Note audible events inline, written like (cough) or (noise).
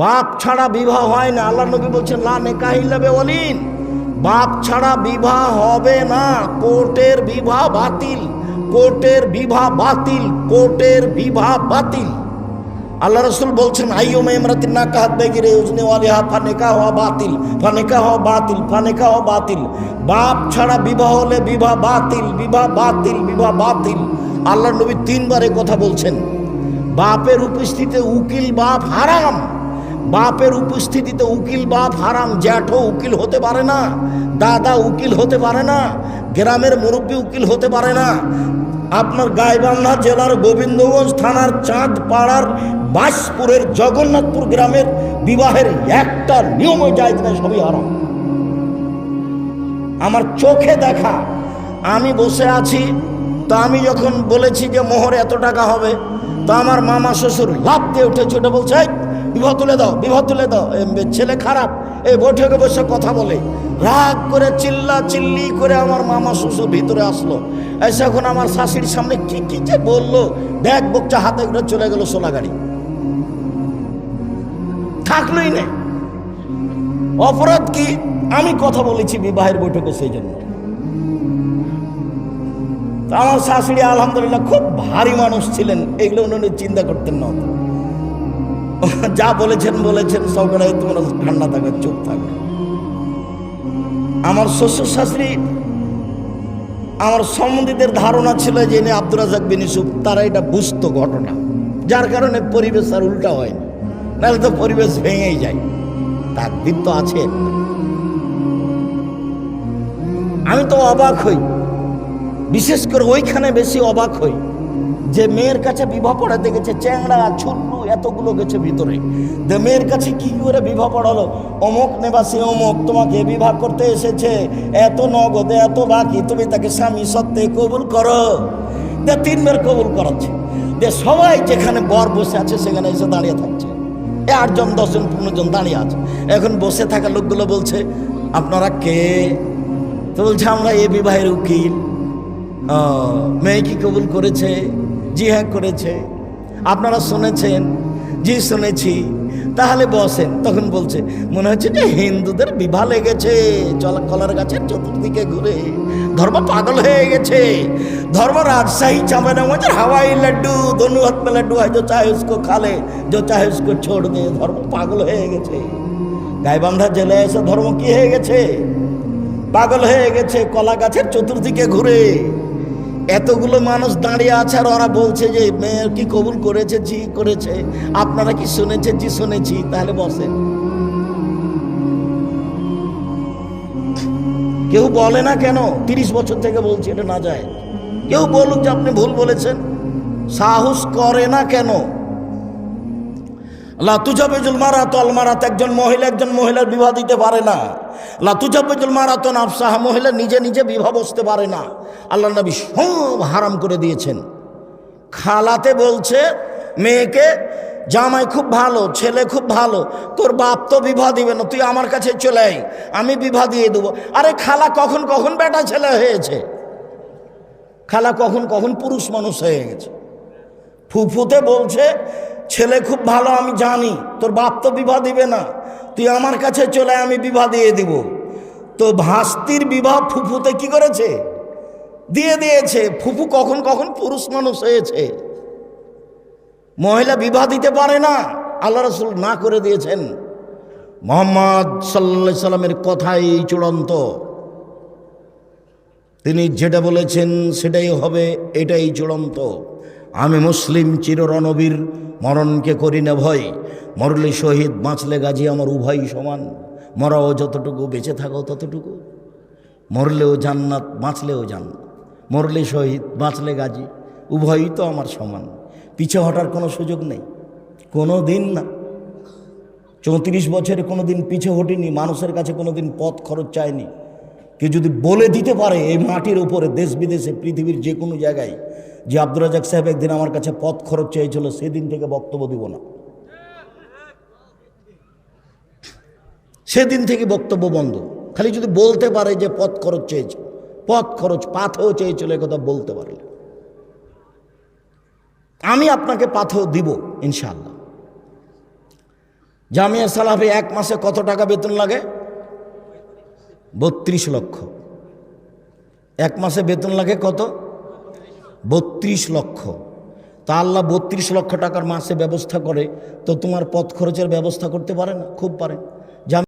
বাপ ছাড়া বিবাহ হয় না। আল্লাহ নবী বলছেন, লা নেকাহিল্লাবে বলিন বাপ ছাড়া বিবাহ হবে না। কোর্টের বিবাহ বাতিল। কোর্টের বিবাহ বাতিল। কোর্টের বিবাহ বাতিল। আল্লাহ রসুল বলছেন আইয়ম ইমরাতিন না কাহাত বেগিরে উজনে ওয়ালিহা ফানেকা হওয়া বাতিল। ফানেকা হওয়া বাতিল। ফানেকা হওয়া বাতিল। বাপ ছাড়া বিবাহ হলে বিবাহ বাতিল বিবাহ বাতিল বিবাহ বাতিল। আল্লাহ নবী তিনবারে কথা বলছেন। বাপের উপস্থিতিতে উকিল বাপ হারাম। বাপের উপস্থিতিতে উকিল বাপ হারাম জ্যাঠো উকিল হতে পারে না দাদা উকিল হতে পারে না গ্রামের মুরব্বী উকিল হতে পারে না। আপনার গাইবান্ধা জেলার গোবিন্দগঞ্জ থানার চাঁদ পাড়ার বাসপুরের জগন্নাথপুর গ্রামের বিবাহের একটা নিয়মও যায় না সবই হারাম। আমার চোখে দেখা আমি বসে আছি তা আমি যখন বলেছি যে মোহর এত টাকা হবে তা আমার মামা শ্বশুর লাভ দিয়ে উঠেছে ওটা বলছে "এই, বিবাহ তুলে দাও বিবাহ তুলে দাও। এ, ছেলে খারাপ এই বৈঠকে বসে কথা বলে। রাগ করে চিল্লা চিল্লি করে আমার মামা শ্বশুর ভিতরে আসলো। এসে এখন আমার শাশুড়ির সামনে কি কি যে বলল? ব্যাগ বকচা হাতে করে চলে গেল সোলা গাড়ি থাকলোই নেই অপরাধ কি? আমি কথা বলেছি বিবাহের বৈঠকে সেই জন্য। আমার শাশুড়ি আলহামদুলিল্লাহ খুব ভারী মানুষ ছিলেন এগুলো উনি চিন্তা করতেন না। (laughs) যা বলেছেন বলেছেন সরকারে তোমরা ঠান্ডা থাকবে, চুপ থাকবে। আমার শ্বশুর শাশুড়ি আমার সম্বন্ধীদের ধারণা ছিল যে ইনি আব্দুর রাজাক বিন ইউসুফ, তারা এটা বুঝতো ঘটনা। যার কারণে পরিবেশ আর উল্টা হয়নি নাহলে তো পরিবেশ ভেঙেই যায়। তাকদির তো আছে। আমি তো অবাক হই। বিশেষ করে ওইখানে বেশি অবাক হই। যে মেয়ের কাছে বিবাহ পড়াতে গেছে, চ্যাংড়া, ছুল্লু, এতগুলো গেছে ভিতরে। যে মেয়ের কাছে কি করে বিবাহ পড়ালো? অমুক নেবাসী অমুক, তোমাকে বিবাহ করতে এসেছে। এত নগদে, এত বাকি, তুমি তাকে স্বামী সত্ত্বে কবুল করো। যে তিনবার কবুল করাচ্ছে। যে সবাই যেখানে বর বসে আছে, সেখানে এসে দাঁড়িয়ে থাকছে। আটজন, দশজন পনেরো জন দাঁড়িয়ে আছে। এখন বসে থাকা লোকগুলো বলছে, আপনারা কে? তো বলছে, আমরা এ বিবাহের উকিল। মেয়ে কি কবুল করেছে? জি হ্যাঁ করেছে। আপনারা শুনেছেন, জি শুনেছি। তাহলে বসেন, তখন বলছে, মনে হচ্ছে যে হিন্দুদের বিবাহ লেগেছে কলার গাছের চতুর্দিকে ঘুরে। ধর্ম পাগল হয়ে গেছে। ধর্ম রাজশাহী চামড়া হাওয়াই লাড্ডু দনু হাতমে লাড্ডু, হয় যো চাহে উসকো খালে, যো চাহে উসকো ছোড় দে, ধর্ম পাগল হয়ে গেছে। গাইবান্ধা জেলে এসে ধর্ম কি হয়ে গেছে? পাগল হয়ে গেছে কলা গাছের চতুর্দিকে ঘুরে। এতগুলো মানুষ দাঁড়িয়ে আছে আর ওরা বলছে যে মেয়ে কি কবুল করেছে? জি করেছে। আপনারা কি শুনেছেন জি শুনেছি। তাহলে বসেন। কেউ বলে না কেন? তিরিশ বছর থেকে বলছি, এটা না যায়। কেউ বলুক যে আপনি ভুল বলেছেন। সাহস করে না কেন? লাতুজাবেজুল মারাত। একজন মহিলা একজন মহিলার বিবাহ দিতে পারে না। লাতুজাবেজুল মারাতন আফসাহ, মহিলা নিজে নিজে বিবাহ বসতে পারে না। আল্লাহ নবী সব হারাম করে দিয়েছেন। খালাতে বলছে, মেয়েকে জামাই খুব ভালো, ছেলে খুব ভালো, তোর বাপ তো বিবাহ দিবে না, তুই আমার কাছে চলে আয়, আমি বিবাহ দিয়ে দেবো। আরে খালা কখন কখন বেটা ছেলে হয়েছে? খালা কখন কখন পুরুষ মানুষ হয়ে গেছে। ফুফুতে বলছে, ছেলে খুব ভালো, আমি জানি, তোর বাপ তো বিবাহ দিবে না। তুই আমার কাছে চলে আমি বিবাহ দিয়ে দিব। তো ভাস্তির বিবাহ ফুফুতে কি করেছে? দিয়ে দিয়েছে। ফুফু কখন কখন পুরুষ মানুষ হয়েছে। মহিলা বিবাহ দিতে পারে না। আল্লাহ রসুল না করে দিয়েছেন। মোহাম্মদ সাল্লা সাল্লামের কথাই চূড়ান্ত। তিনি যেটা বলেছেন সেটাই হবে, এটাই চূড়ান্ত। আমি মুসলিম চির রণবীর মরণকে করি না ভয়। মরলে শহীদ, বাঁচলে গাজী আমার উভয় সমান। মরাও যতটুকু, বেঁচে থাকো ততটুকু। মরলেও জান্নাত, বাঁচলেও জান্নাত। মরলে শহীদ, বাঁচলে গাজী, উভয়ই তো আমার সমান। পিছে হটার কোনো সুযোগ নেই। কোনো দিন না। চৌত্রিশ বছরে কোনো দিন পিছে হটিনি, মানুষের কাছে কোনো দিন পথ খরচ চায়নি। কেউ যদি বলে দিতে পারে, এই মাটির উপরে দেশ বিদেশে, পৃথিবীর যে কোনো জায়গায়, যে আব্দুর রাজাক সাহেব একদিন আমার কাছে পথ খরচ চেয়েছিল, সেদিন থেকে বক্তব্য দিব না। সেদিন থেকে বক্তব্য বন্ধ। খালি যদি বলতে পারে যে পথ খরচ চেয়েছে, পথ খরচ, পাথেও চেয়েছিল কথা বলতে পারলে। আমি আপনাকে পাথেও দিব ইনশাল্লাহ জামিয়া সালাফে এক মাসে কত টাকা বেতন লাগে? বত্রিশ লক্ষ। এক মাসে বেতন লাগে কত? বত্রিশ লক্ষ। তা আল্লাহ বত্রিশ লক্ষ টাকার মাসে ব্যবস্থা করে, তো তোমার পথ খরচের ব্যবস্থা করতে পারে না? খুব পারে।